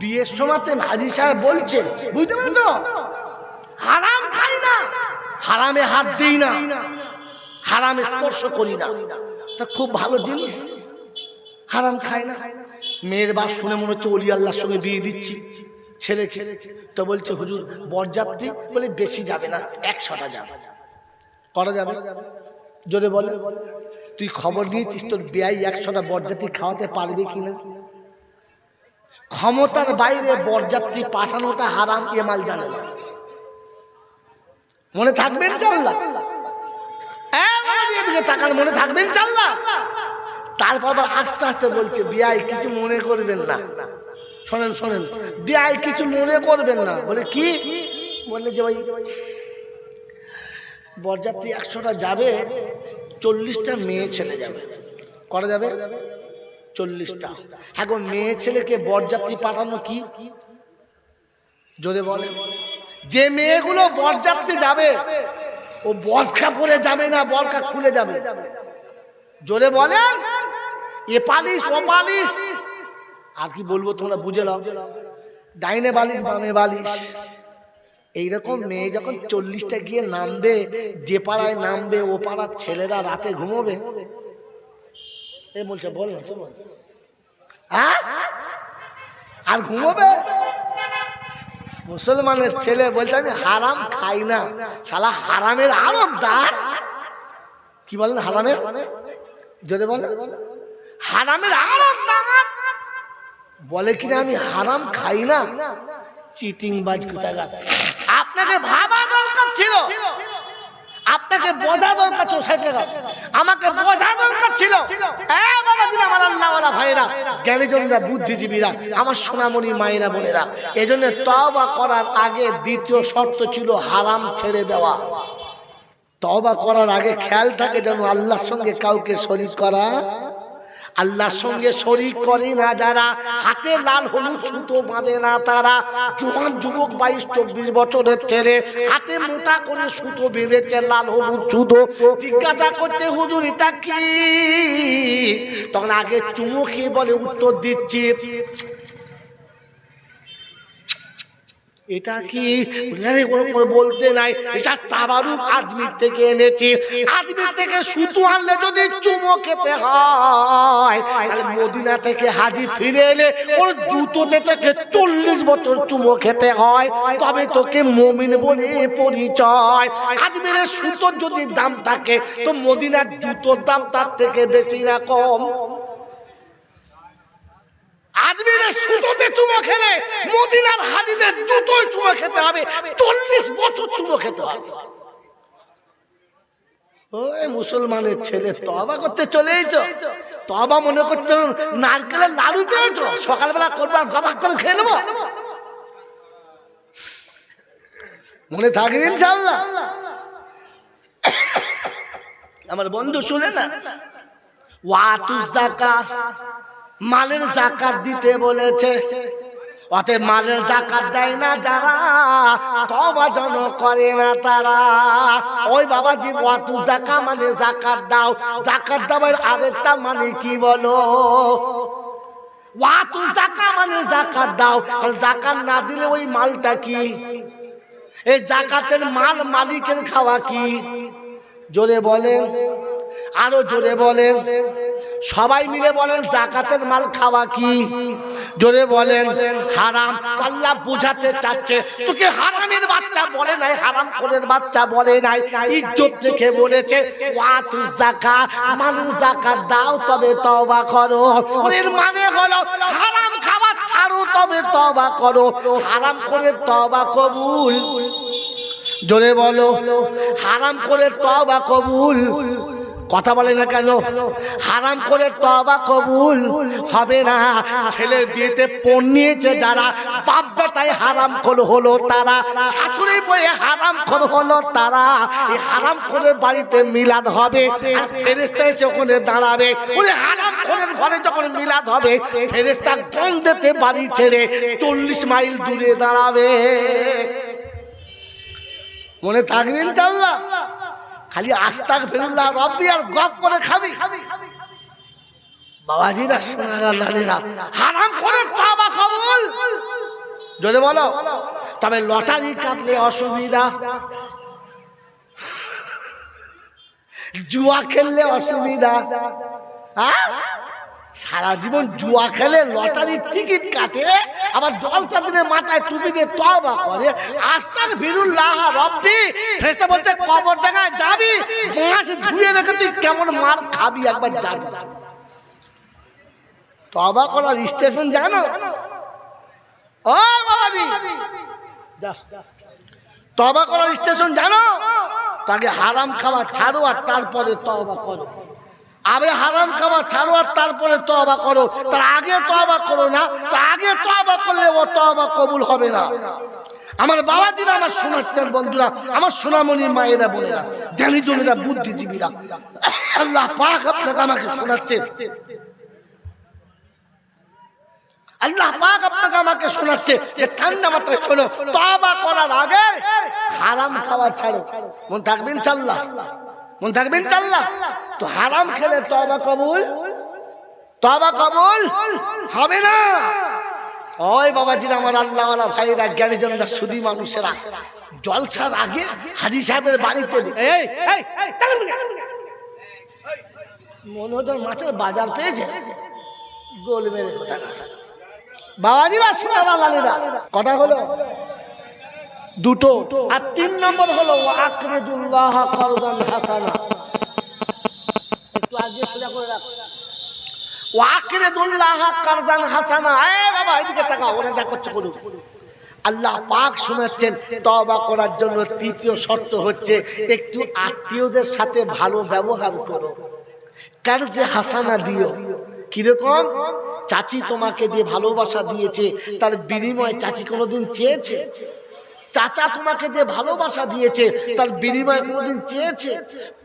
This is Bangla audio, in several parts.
বিয়ের সময়তে হাজি সাহেব বলছে বুঝতে পেরেছ? হারাম খাই না, হারামে হাত দিই না, হারামে স্পর্শ করি না। তা খুব ভালো জিনিস, হারাম খায় না। মেয়ের বাপ শুনে মনে হচ্ছে অলি আল্লাহর সঙ্গে বিয়ে দিচ্ছি ছেলে খেলে তো বলছে, হুজুর, বরযাত্রী বলে বেশি যাবে না, একশোটা যাবে। করা যাবে? জোরে বলে। তুই খবর নিয়েছিস তোর বেয়াই একশোটা বরযাত্রী খাওয়াতে পারবে কিনা? ক্ষমতার বাইরে বরযাত্রী পাঠানোটা হারাম এমাল জানে না। মনে থাকবেন চাল্লা তাকার মনে থাকবেন চাল্লা তারপর আবার আস্তে আস্তে বলছে বিয়াই কিছু মনে করবেন না। শোনেন শোনেন বিয়াই কিছু মনে করবেন না। বলে কি? বললে যে ভাই, বরযাত্রী একশোটা যাবে, চল্লিশটা মেয়ে ছেলে যাবে। করা যাবে? চল্লিশটা। গো মেয়ে ছেলেকে বরযাত্রী পাঠানো কি? জোরে বলে। যে মেয়েগুলো বরযাত্রী যাবে, ও বরখা পরে যাবে না, বরখা খুলে যাবে। জোরে বলেন এ পালিশ ও পালিশ আর কি বলব তোমরা, বুঝে নাও। ডাইনে বালিশ, বামে বালিশ। এইরকম মেয়ে যখন চল্লিশটা গিয়ে নামবে, যে পাড়ায় নামবে, ও পাড়ার ছেলেরা রাতে ঘুমোবে। এ বলছে, বল না তোমার হ্যাঁ? আর ঘুমোবে? মুসলমানের ছেলে বলছে, আমি হারাম খাই না। শালা হারামের আরও দাঁত কি বলেন, হারামের? যদি বলে হারামের আরও দাঁত বলে কিনা, আমি হারাম খাই না? চিটিং বাজ কোথায় আপনাকে ভাবা দরকার ছিল। আপনাকে বোঝা দরকার ছিল ষাট টাকা আমাকে বোঝা দরকার ছিল। আমার আল্লাহওয়ালা ভাইরা জ্ঞানীজনরা বুদ্ধিজীবীরা আমার সোনামণি মায়েরা বোনেরা এই জন্য তবা করার আগে দ্বিতীয় শর্ত ছিল হারাম ছেড়ে দেওয়া। তবা করার আগে খেয়াল থাকে যেন আল্লাহর সঙ্গে কাউকে শরীর করা আল্লাহর সঙ্গে শরিক করে না যারা, হাতে লাল হলুদ সুতো বাঁধে না তারা। জোয়ান যুবক বাইশ, চব্বিশ বছরের ছেলে, হাতে মোটা করে সুতো বেঁধেছে, লাল হলুদ সুতো। জিজ্ঞাসা করছে, হুজুর, এটা কি? তখন আগে চুমু খেয়ে বলে, উত্তর দিচ্ছি। এটা কি? বলতে নাই। এটা তাবারুক আজমির থেকে এনেছি। আজমির থেকে সুতো আনলে যদি চুমো খেতে হয় তাহলে মদিনা থেকে হাজি ফিরে এলে ওর জুতোতে থেকে চল্লিশ বছর চুমো খেতে হয়। তবে তোকে মমিন বলে পরিচয়। আজমিরের সুতোর যদি দাম থাকে তো মদিনার জুতোর দাম তার থেকে বেশি না কম। আজমিরের সুতোতে চুমো খেলে মদিনার হাজিদের জুতোয় চুমো খেতে হবে চল্লিশ বছর চুমো খেতে হবে। ওই মুসলমানের ছেলে তবা করতে চলে এসো তবা মনে করছ নারকেলের লাড়ু পেয়েছ সকালবেলা করবার গবাক করে খেয়ে নেব। মনে থাকবে ইনশাল্লাহ আমার বন্ধু শুনে না ওয়াতু জাকাত মালের জাকাত দিতে বলেছে। অতএব মালের জাকাত দেয় না যারা তবা জন করে না তারা। ওই বাবাজি ওয়াতু জাকা মানে জাকাত দাও। জাকাত দেওয়ার আরেকটা মানে কি বলো? ওয়াতু জাকা মানে জাকাত দাও। কারণ জাকাত না দিলে ওই মালটা কি? এই জাকাতের মাল মালিকের খাওয়া কি? জোরে বলেন। আরও জোরে বলেন। সবাই মিলে বলেন জাকাতের মাল খাওয়া কি? জোরে বলেন হারাম। আল্লাহ বুঝাতে চাচ্ছে তোকে হারামের বাচ্চা বলে নাই হারাম কোলের বাচ্চা বলে নাই। ইজ্জত রেখে বলেছে ওয়াতু জাকাত মালের জাকাত দাও তবে তওবা করো। এর মানে হলো হারাম খাবার ছাড়ো তবে তওবা করো। হারাম করে তওবা কবুল। জোরে বলো হারাম করে তওবা কবুল। কথা বলে না কেন? হারাম করে তবা কবুল হবে না। ছেলের বিয়েতে পণ নিয়েছে যারা, বাপ বেটাই হারাম করে হলো তারা শাশুড়ি বইয়ে হারাম করে হলো তারা। হারাম করে বাড়িতে মিলাদ হবে আর ফেরেস্তা এসে ওখানে দাঁড়াবে। ওই হারাম করে ঘরে যখন মিলাদ হবে ফেরেস্তা গন্ধেতে বাড়ি ছেড়ে চল্লিশ মাইল দূরে দাঁড়াবে। মনে থাকবেন চাল্লা খালি আস্তাক ফেরুল্লাহ রব্বি আর গপ করে খাবি। বাবাজিরা সোনারা লালেরা হারাম করে তাবা কবুল। যদি বলো। তবে লটারি কাটলে অসুবিধা। জুয়া খেললে অসুবিধা। হ্যাঁ সারা জীবন জুয়া খেলে লটারির টিকিট কাটে, আবার জলসা দিনে মাথায় টুপি দিয়ে তবা করে। আস্তাক ভিরুল্লাহ রব্বি, ফেরেশতা বলছে, কবর ডাঙায় যাবি গাছ ধুয়ে রেখে তুই কেমন মার খাবি, একবার যাবি। তবা করার স্টেশন জানো? ও বাবাজি। তবা করার স্টেশন জানো? তাকে হারাম খাওয়া ছাড়ো আর তারপরে তবা করো। আবে হারাম খাওয়া ছাড়ো আর তারপরে তবা করো। তার আগে তবা করো না, তার আগে তবা করলে ও তবা কবুল হবে না। আমার বাবাজিরা আমার শোনাচ্ছেন বন্ধুরা, আমার সোনামণি মায়েরা বোনেরা, জ্ঞানী জনেরা, বুদ্ধিজীবীরা, আল্লাহ পাক আপনাকে আমাকে শোনাচ্ছেন। আল্লাহ পাক আপনাকে আমাকে শোনাচ্ছে যে ঠান্ডা মাথায় শোনো তবা করার আগে হারাম খাওয়া ছাড়ো। মন থাকবেন চাল্লাহ মন থাকবেন চাল্লাহ তো হারাম খেলে তবা কবুল? তবা কবুল? হবে না। ওই বাবাজিরা আমার আল্লাহওয়ালা ভাইরা, জ্ঞানীজনরা, সুদী মানুষেরা, জলসার আগে হাজি সাহেবের বাড়িতে মনে হতো মাছের বাজার পেয়েছে? গোল মেরে কোথাকার। বাবাজিরা লালেরা কথা হলো? দুটো। আর তিন নম্বর হলো আকরেদুল্লাহ করদান হাসানা। করে রাখ। হাসানা। এ বাবা, এদিকে করছে করুক। আল্লাহ করার জন্য তৃতীয় শর্ত হচ্ছে, একটু আত্মীয়দের সাথে ভালো ব্যবহার করো। হাসানা দিও। কীরকম? চাচি তোমাকে যে ভালোবাসা দিয়েছে, তার বিনিময়ে চাচি কোনোদিন চেয়েছে? চাচা তোমাকে যে ভালোবাসা দিয়েছে, তার বিনিময়ে কোনোদিন চেয়েছে?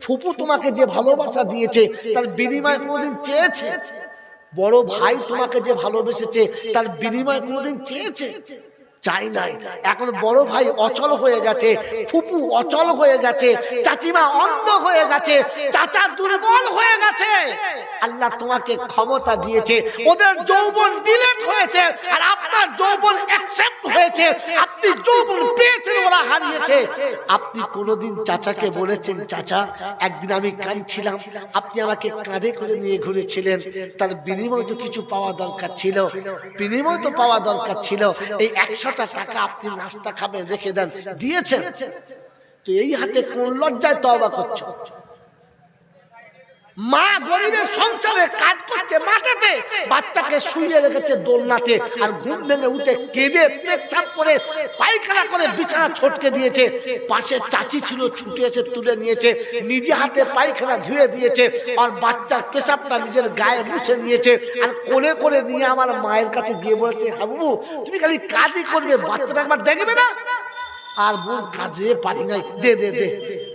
ফুপু তোমাকে যে ভালোবাসা দিয়েছে, তার বিনিময়ে কোনোদিন চেয়েছে? বড় ভাই তোমাকে যে ভালোবেসেছে, তার বিনিময়ে কোনোদিন চেয়েছে? চাই নাই। এখন বড় ভাই অচল হয়ে গেছে, ফুপু অচল হয়ে গেছে, চাচিমা অন্ধ হয়ে গেছে, চাচা দুর্বল হয়ে গেছে। আল্লাহ তোমাকে ক্ষমতা দিয়েছে, ওদের যৌবন ডিলেট হয়েছে, আর আপনার যৌবন অ্যাকসেপ্ট হয়েছে, আপনি যৌবন পেয়েছেন ওরা হারিয়েছে। আপনি কোনোদিন চাচাকে বলেছেন, চাচা, একদিন আমি কাঁদছিলাম, আপনি আমাকে কাঁধে করে নিয়ে ঘুরেছিলেন, তার বিনিময় তো কিছু পাওয়া দরকার ছিল, বিনিময় তো পাওয়া দরকার ছিল, এই একশোটা টাকা আপনি নাস্তা খাবেন রেখে দেন, দিয়েছেন। তো এই হাতে কোন লজ্জায় তবা করছ? মা গরিবের সংসারে কাজ করছে মাঠেতে বাচ্চাকে শুয়ে রেখেছে দোলনাতে আর ঘুম ভেঙে উঠে কেঁদে পেচ্ছাপ করে পায়খানা করে বিছানা ছটকে দিয়েছে। পাশে চাচি ছিল, ছুটে এসে তুলে নিয়েছে, নিজে হাতে পায়খানা ধুয়ে দিয়েছে আর বাচ্চার পেশাবটা নিজের গায়ে মুছে নিয়েছে আর কোলে করে নিয়ে আমার মায়ের কাছে গিয়ে বলেছে হাবু তুমি খালি কাজই করবে বাচ্চাটা একবার দেখবে না? আর বোন কাজে পারি নাই। দে দে দে।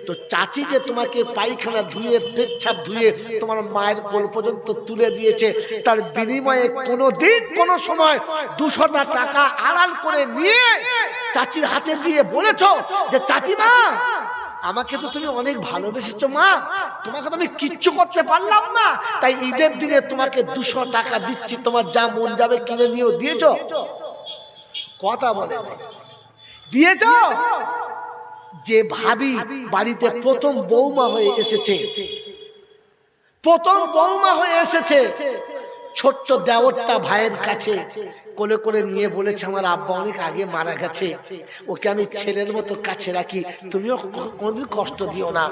তো চাচি যে তোমাকে পায়খানা ধুয়ে, পেচ্ছাপ ধুয়ে তোমার মায়ের কোল পর্যন্ত তুলে দিয়েছে, তার বিনিময়ে কোনো দিন কোনো সময় দুশোটা টাকা আড়াল করে নিয়ে চাচির হাতে দিয়ে বলেছ যে, চাচিমা, আমাকে তো তুমি অনেক ভালোবেসেছো, মা। তোমাকে তো আমি কিচ্ছু করতে পারলাম না। তাই ঈদের দিনে তোমাকে দুশো টাকা দিচ্ছি। তোমার যা মন যাবে কিনে নিয়েও দিয়েছ। কথা বলে দিয়েছ? যে ভাবি বাড়িতে প্রথম বৌমা হয়ে এসেছে। প্রথম বৌমা হয়ে এসেছে। ছোট্ট দেওরটা ভাইয়ের কাছে কোলে করে নিয়ে বলেছে, আমার আব্বা অনেক আগে মারা গেছে। ওকে আমি ছেলের মতো কাছে রাখি। তুমিও কোনোদিন কষ্ট দিও না।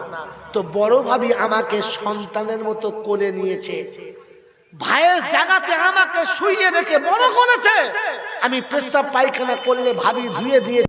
তো বড় ভাবি আমাকে সন্তানের মতো কোলে নিয়েছে। ভাইয়ের জায়গাতে আমাকে শুইয়ে রেখে বড় করেছে। আমি পেশাব পায়খানা করলে ভাবি ধুয়ে দিয়ে